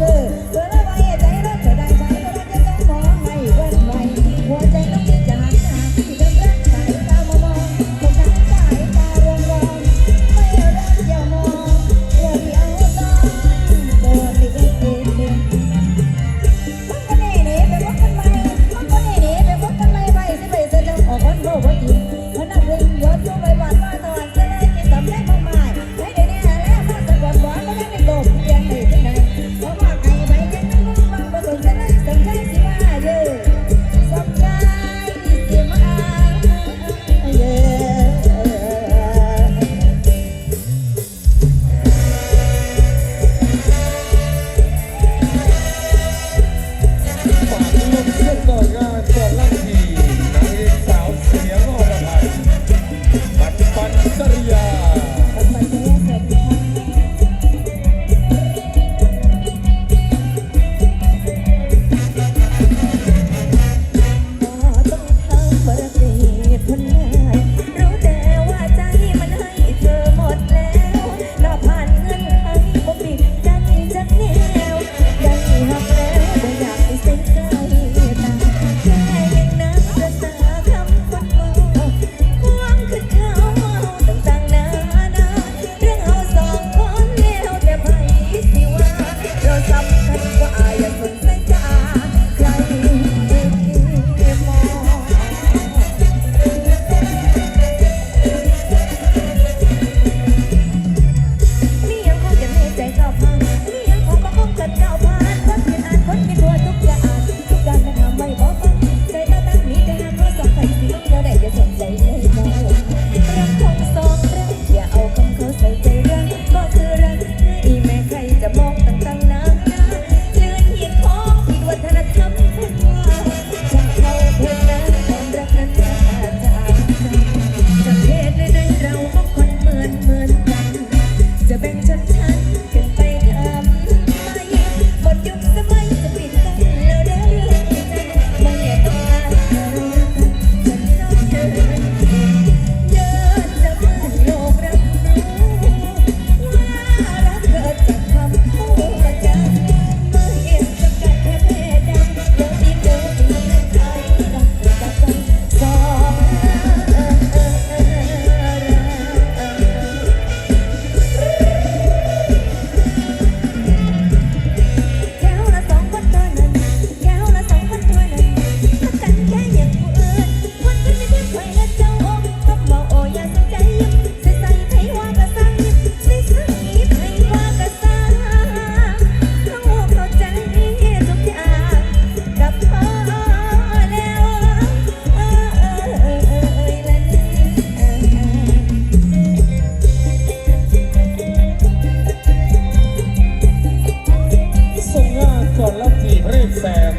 আছে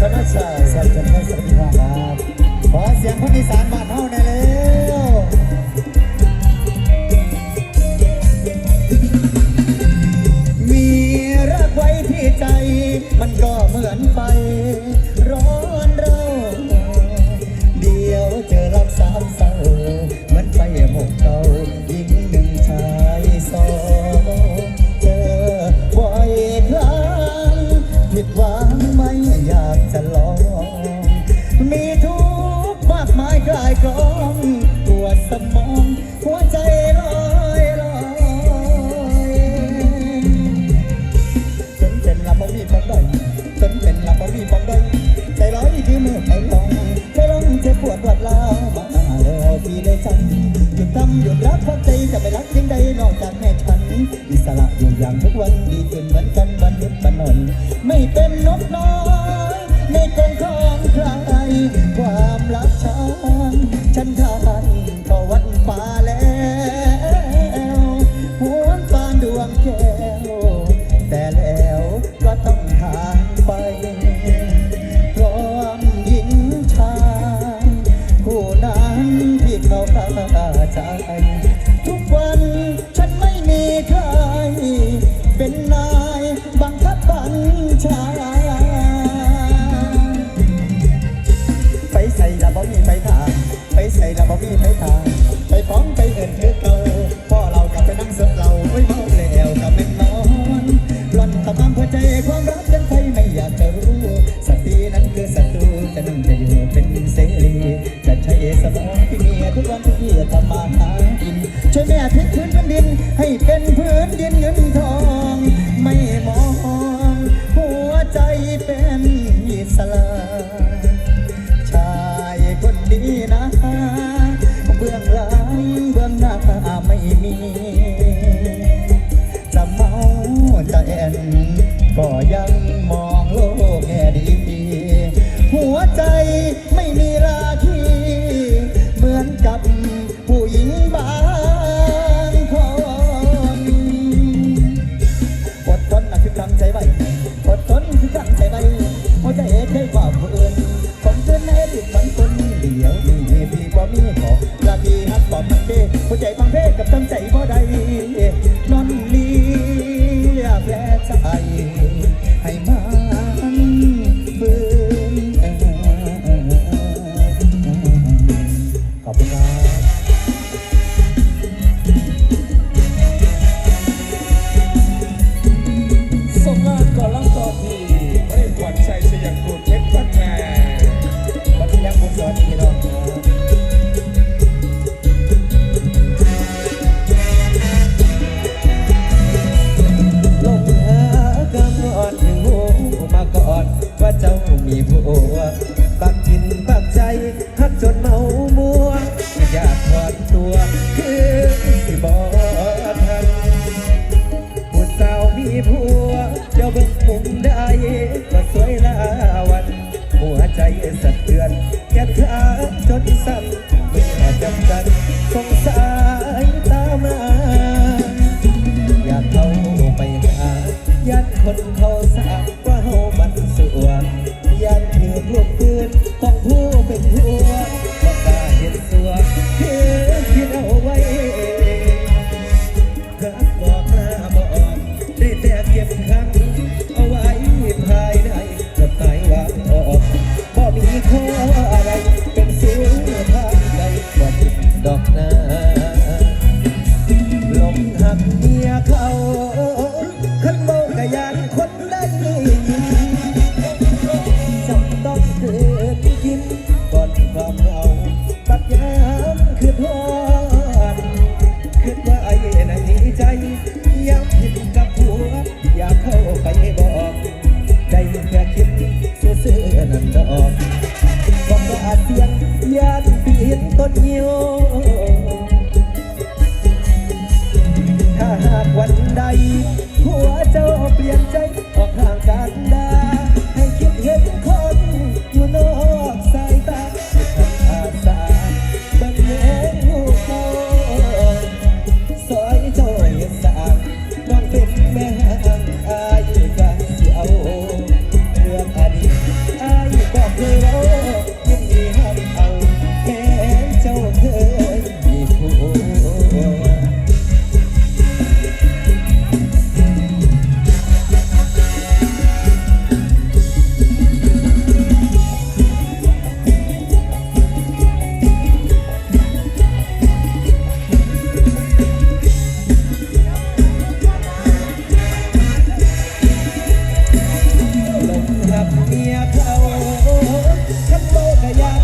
สนับสนุนสัจธรรมสัจธรรมครับขอเสียงคนอีสานบ้านเฮา ย่างทุกวันดีขึ้นเหมือนกันวันเด็ดบันนนไม่เป็นนกน้อยในกองของใครความ ที่เมียทุกวันที่ทำมาหากิน ช่วยแม่ทิ้พื้นแผ่นดิน ให้เป็นพื้นดินเงินทอง ไม่มอง หัวใจเป็นอิสระชายคนดีนะเบื้องหลังเบื้องหน้าไม่มีจะเมาจะแอนก็ยังมองโลกแง่ดี Heaven call. กับเมียเขาขันโลกยา